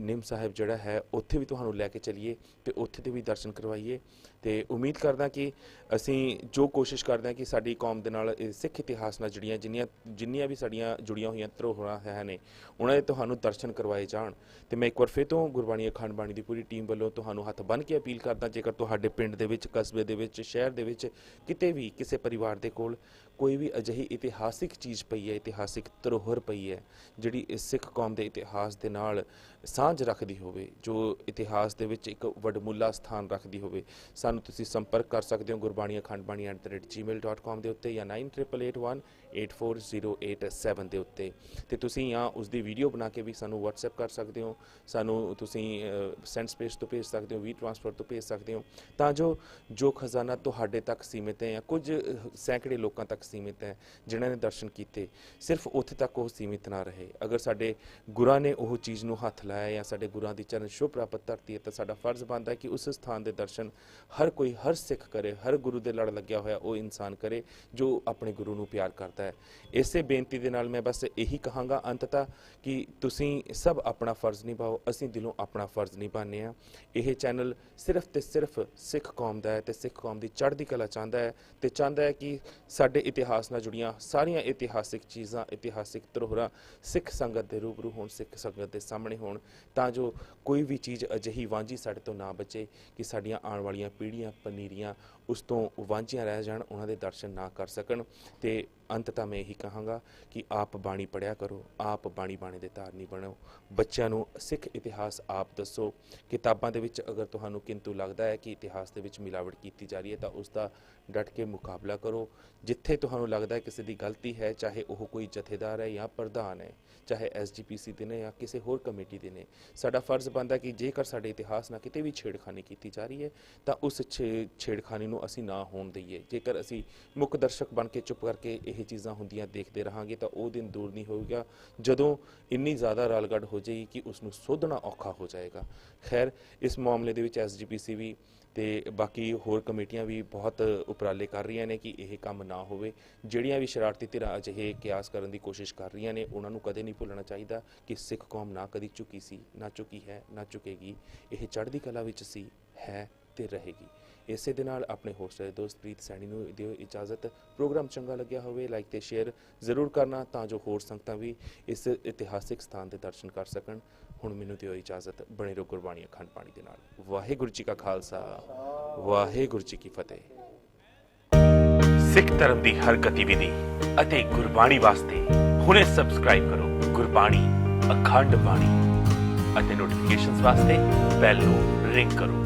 ਨਿੰਮ ਸਾਹਿਬ ਜਿਹੜਾ ਹੈ, ਉੱਥੇ ਵੀ ਤੁਹਾਨੂੰ ਲੈ ਕੇ ਚੱਲੀਏ ਤੇ ਉੱਥੇ ਦੇ ਵੀ ਦਰਸ਼ਨ ਕਰਵਾਈਏ। ਤੇ ਉਮੀਦ ਕਰਦਾ ਕਿ ਅਸੀਂ ਜੋ ਕੋਸ਼ਿਸ਼ ਕਰਦੇ ਹਾਂ ਕਿ ਸਾਡੀ ਕੌਮ ਦੇ ਨਾਲ ਸਿੱਖ ਇਤਿਹਾਸ ਨਾਲ ਜੁੜੀਆਂ ਜਿੰਨੀਆਂ ਜਿੰਨੀਆਂ ਵੀ ਸਾਡੀਆਂ ਜੁੜੀਆਂ ਹੋਈਆਂ ਧਰੋਹਰਾਂ ਹੈ ਨੇ, ਉਹਨਾਂ ਦੇ ਤੁਹਾਨੂੰ ਦਰਸ਼ਨ ਕਰਵਾਏ ਜਾਣ। ਤੇ ਮੈਂ ਇੱਕ ਵਾਰ ਫਿਰ ਤੋਂ ਗੁਰਬਾਣੀ ਅਖੰਡ ਬਾਣੀ ਦੀ ਪੂਰੀ ਟੀਮ ਵੱਲੋਂ ਤੁਹਾਨੂੰ ਹੱਥ ਬੰਨ੍ਹ ਕੇ ਅਪੀਲ ਕਰਦਾ, ਜੇਕਰ ਤੁਹਾਡੇ ਪਿੰਡ ਦੇ ਵਿੱਚ, ਕਸਬੇ ਦੇ ਵਿੱਚ, ਸ਼ਹਿਰ ਦੇ ਵਿੱਚ ਕਿਤੇ ਵੀ ਕਿਸੇ ਪਰਿਵਾਰ ਦੇ ਕੋਲ ਕੋਈ ਵੀ ਅਜਿਹੀ ਇਤਿਹਾਸਿਕ ਚੀਜ਼ ਪਈ ਹੈ, ਇਤਿਹਾਸਿਕ ਧਰੋਹਰ ਪਈ ਹੈ, ਜਿਹੜੀ ਇਸ ਸਿੱਖ ਕੌਮ ਦੇ ਇਤਿਹਾਸ ਦੇ ਨਾਲ ਸਾਂਝ ਰੱਖਦੀ ਹੋਵੇ, ਜੋ ਇਤਿਹਾਸ ਦੇ ਵਿੱਚ ਇੱਕ ਵਡਮੁੱਲਾ ਸਥਾਨ ਰੱਖਦੀ ਹੋਵੇ ਸਾਨੂੰ ਤੁਸੀਂ ਸੰਪਰਕ ਕਰ ਸਕਦੇ ਹੋ ਗੁਰਬਾਣੀ ਅਖੰਡ ਬਾਣੀ @gmail.com ਦੇ ਉੱਤੇ ਜਾਂ 9881840887 ਦੇ ਉੱਤੇ। ਤੇ ਤੁਸੀਂ ਜਾਂ ਉਸ ਦੀ ਵੀਡੀਓ ਬਣਾ ਕੇ ਵੀ ਸਾਨੂੰ WhatsApp ਕਰ ਸਕਦੇ ਹੋ, ਸਾਨੂੰ ਤੁਸੀਂ ਸੈਂਡ ਸਪੇਸ ਤੋਂ ਭੇਜ ਸਕਦੇ ਹੋ ਵੀ ਟ੍ਰਾਂਸਫਰ ਤੋਂ ਭੇਜ ਸਕਦੇ ਹੋ। ਤਾਂ ਜੋ ਜੋ ਖਜ਼ਾਨਾ ਤੁਹਾਡੇ ਤੱਕ ਸੀਮਿਤ ਹੈ ਜਾਂ ਕੁਝ ਸੈਂਕੜੇ ਲੋਕਾਂ ਤੱਕ ਸੀਮਿਤ ਹੈ, ਜਿਨ੍ਹਾਂ ਨੇ ਦਰਸ਼ਨ ਕੀਤੇ, ਸਿਰਫ ਉੱਥੇ ਤੱਕ ਉਹ ਸੀਮਿਤ ਨਾ ਰਹੇ। ਅਗਰ ਸਾਡੇ ਗੁਰਾਂ ਨੇ ਉਹ ਚੀਜ਼ ਨੂੰ ਹੱਥ ਲਾਇਆ ਜਾਂ ਸਾਡੇ ਗੁਰਾਂ ਦੀ ਚਰਨ ਛੋਹ ਪ੍ਰਾਪਤ ਧਰਤੀ ਹੈ, ਤਾਂ ਸਾਡਾ ਫਰਜ਼ ਬਣਦਾ ਹੈ ਕਿ ਉਸ ਸਥਾਨ ਦੇ ਦਰਸ਼ਨ ਹਰ ਕੋਈ ਹਰ ਸਿੱਖ ਕਰੇ, ਹਰ ਗੁਰੂ ਦੇ ਲੜ ਲੱਗਿਆ ਹੋਇਆ ਉਹ ਇਨਸਾਨ ਕਰੇ ਜੋ ਆਪਣੇ ਗੁਰੂ ਨੂੰ ਪਿਆਰ ਕਰਦਾ ਹੈ। ਇਸੇ ਬੇਨਤੀ ਦੇ ਨਾਲ ਮੈਂ ਬਸ ਇਹੀ ਕਹਾਂਗਾ ਅੰਤਤਾ ਕਿ ਤੁਸੀਂ ਸਭ ਆਪਣਾ ਫਰਜ਼ ਨਿਭਾਓ, ਅਸੀਂ ਦਿਲੋਂ ਆਪਣਾ ਫਰਜ਼ ਨਿਭਾਉਂਦੇ ਹਾਂ। ਇਹ ਚੈਨਲ ਸਿਰਫ ਤੇ ਸਿਰਫ ਸਿੱਖ ਕੌਮ ਦਾ ਹੈ ਤੇ ਸਿੱਖ ਕੌਮ ਦੀ ਚੜ੍ਹਦੀ ਕਲਾ ਚਾਹੁੰਦਾ ਹੈ ਤੇ ਚਾਹੁੰਦਾ ਹੈ ਕਿ ਸਾਡੇ ਇਤਿਹਾਸ ਨਾਲ ਜੁੜੀਆਂ ਸਾਰੀਆਂ ਇਤਿਹਾਸਿਕ ਚੀਜ਼ਾਂ, ਇਤਿਹਾਸਿਕ ਧਰੋਹਰਾਂ ਸਿੱਖ ਸੰਗਤ ਦੇ ਰੂਬਰੂ ਹੋਣ, ਸਿੱਖ ਸੰਗਤ ਦੇ ਸਾਹਮਣੇ ਹੋਣ ਤਾਂ ਜੋ ਕੋਈ ਵੀ ਚੀਜ਼ ਅਜਿਹੀ ਵਾਂਝੀ ਸਾਡੇ ਤੋਂ ਨਾ ਬਚੇ ਕਿ ਸਾਡੀਆਂ ਆਉਣ ਵਾਲੀਆਂ ਪੀੜ੍ਹੀਆਂ ਪਨੀਰੀਆਂ ਉਸ ਤੋਂ ਵਾਂਝੀਆਂ ਰਹਿ ਜਾਣ, ਉਹਨਾਂ ਦੇ ਦਰਸ਼ਨ ਨਾ ਕਰ ਸਕਣ। ਤੇ ਤਾਂ ਮੈਂ ਇਹੀ ਕਹਾਂਗਾ ਕਿ ਆਪ ਬਾਣੀ ਪੜਿਆ ਕਰੋ, ਆਪ ਬਾਣੀ ਬਾਣੇ ਦੇ ਧਾਰਨੀ ਬਣੋ। ਬੱਚਿਆਂ ਨੂੰ ਸਿੱਖ ਇਤਿਹਾਸ ਆਪ ਦੱਸੋ। ਕਿਤਾਬਾਂ ਦੇ ਵਿੱਚ ਅਗਰ ਤੁਹਾਨੂੰ ਕਿੰਤੂ ਲੱਗਦਾ ਹੈ ਕਿ ਇਤਿਹਾਸ ਦੇ ਵਿੱਚ ਮਿਲਾਵਟ ਕੀਤੀ ਜਾ ਰਹੀ ਹੈ, ਤਾਂ ਉਸ ਦਾ ਡਟ ਕੇ ਮੁਕਾਬਲਾ ਕਰੋ। ਜਿੱਥੇ ਤੁਹਾਨੂੰ ਲੱਗਦਾ ਹੈ ਕਿਸੇ ਦੀ ਗਲਤੀ ਹੈ, ਚਾਹੇ ਉਹ ਕੋਈ ਜਥੇਦਾਰ ਹੈ ਜਾਂ ਪ੍ਰਧਾਨ ਹੈ, ਚਾਹੇ ਐਸਜੀਪੀਸੀ ਦੇ ਨੇ ਜਾਂ ਕਿਸੇ ਹੋਰ ਕਮੇਟੀ ਦੇ ਨੇ, ਸਾਡਾ ਫਰਜ਼ ਬਣਦਾ ਕਿ ਜੇਕਰ ਸਾਡੇ ਇਤਿਹਾਸ ਨਾਲ ਕਿਤੇ ਵੀ ਛੇੜਖਾਨੀ ਕੀਤੀ ਜਾ ਰਹੀ ਹੈ, ਤਾਂ ਉਸ ਛੇ- ਛੇੜਖਾਨੀ ਨੂੰ ਅਸੀਂ ਨਾ ਹੋਣ ਦਈਏ। ਜੇਕਰ ਅਸੀਂ ਮੁੱਖ ਦਰਸ਼ਕ ਬਣ ਕੇ ਚੁੱਪ ਕਰਕੇ ਇਹ ਚੀਜ਼ਾਂ ਹੁੰਦੀਆਂ ਦੇਖਦੇ ਰਹਾਂਗੇ, ਤਾਂ ਉਹ ਦਿਨ ਦੂਰ ਨਹੀਂ ਹੋਊਗਾ। ਜਦੋਂ ਇੰਨੀ ਜ਼ਿਆਦਾ ਰਲਗੜ ਹੋ ਜਾਏਗੀ ਕਿ ਉਸ ਨੂੰ ਸੋਧਣਾ ਔਖਾ ਹੋ ਜਾਏਗਾ। ਖੈਰ, ਇਸ ਮਾਮਲੇ ਦੇ ਵਿੱਚ ਐਸਜੀਪੀਸੀ ਵੀ ਤੇ ਬਾਕੀ ਹੋਰ ਕਮੇਟੀਆਂ ਵੀ ਬਹੁਤ ਉਪਰਾਲੇ ਕਰ ਰਹੀਆਂ ਨੇ ਕਿ ਇਹ ਕੰਮ ਨਾ ਹੋਵੇ। ਜਿਹੜੀਆਂ ਵੀ ਸ਼ਰਾਰਤੀ ਧਿਰਾਂ ਅਜਿਹੇ ਕਿਆਸ ਕਰਨ ਦੀ ਕੋਸ਼ਿਸ਼ ਕਰ ਰਹੀਆਂ ਨੇ, ਉਹਨਾਂ ਨੂੰ ਕਦੇ ਨਹੀਂ ਭੁੱਲਣਾ ਚਾਹੀਦਾ ਕਿ ਸਿੱਖ ਕੌਮ ਨਾ ਕਦੀ ਝੁਕੀ ਸੀ, ਨਾ ਝੁਕੀ ਹੈ, ਨਾ ਝੁਕੇਗੀ। ਇਹ ਚੜ੍ਹਦੀ ਕਲਾ ਵਿੱਚ ਸੀ, ਹੈ ਸਥਿਰ ਰਹੇਗੀ। ਇਸੇ ਦੇ ਨਾਲ ਆਪਣੇ ਹੋਸਟ ਦੋਸਤ ਪ੍ਰੀਤ ਸੈਣੀ ਨੂੰ ਦਿਓ ਇਜਾਜ਼ਤ। ਪ੍ਰੋਗਰਾਮ ਚੰਗਾ ਲੱਗਿਆ ਹੋਵੇ ਲਾਈਕ ਤੇ ਸ਼ੇਅਰ ਜ਼ਰੂਰ ਕਰਨਾ ਤਾਂ ਜੋ ਹੋਰ ਸੰਗਤਾਂ ਵੀ ਇਸ ਇਤਿਹਾਸਿਕ ਸਥਾਨ ਦੇ ਦਰਸ਼ਨ ਕਰ ਸਕਣ। ਹੁਣ ਮੈਨੂੰ ਦਿਓ ਇਜਾਜ਼ਤ ਬਣੇ ਰਹੋ ਗੁਰਬਾਣੀ ਅਖੰਡ ਪਾਣੀ ਦੇ ਨਾਲ। ਵਾਹਿਗੁਰੂ ਜੀ ਕਾ ਖਾਲਸਾ, ਵਾਹਿਗੁਰੂ ਜੀ ਕੀ ਫਤਿਹ। ਸਿੱਖ ਧਰਮ ਦੀ ਹਰ ਗਤੀਵਿਧੀ ਅਤੇ ਗੁਰਬਾਣੀ ਵਾਸਤੇ ਹੁਣੇ ਸਬਸਕ੍ਰਾਈਬ ਕਰੋ ਗੁਰਬਾਣੀ ਅਖੰਡ ਬਾਣੀ ਅਤੇ ਨੋਟੀਫਿਕੇਸ਼ਨਸ ਵਾਸਤੇ ਬੈਲ ਨੂੰ ਰਿੰਗ ਕਰੋ।